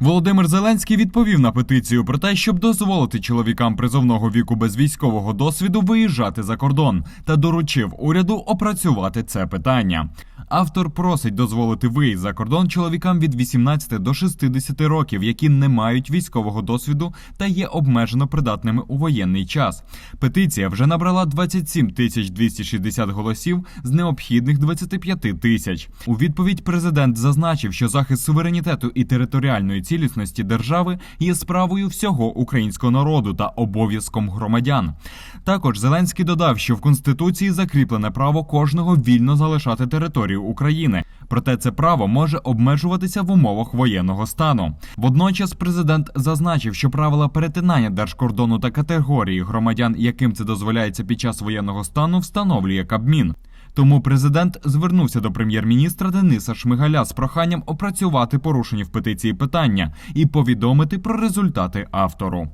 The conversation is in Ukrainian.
Володимир Зеленський відповів на петицію про те, щоб дозволити чоловікам призовного віку без військового досвіду виїжджати за кордон та доручив уряду опрацювати це питання. Автор просить дозволити виїзд за кордон чоловікам від 18 до 60 років, які не мають військового досвіду та є обмежено придатними у воєнний час. Петиція вже набрала 27 тисяч 260 голосів з необхідних 25 тисяч. У відповідь президент зазначив, що захист суверенітету і територіальної цілісності держави є справою всього українського народу та обов'язком громадян. Також Зеленський додав, що в конституції закріплене право кожного вільно залишати територію України. Проте це право може обмежуватися в умовах воєнного стану. Водночас президент зазначив, що правила перетинання держкордону та категорії громадян, яким це дозволяється під час воєнного стану, встановлює Кабмін. Тому президент звернувся до прем'єр-міністра Дениса Шмигаля з проханням опрацювати порушені в петиції питання і повідомити про результати автору.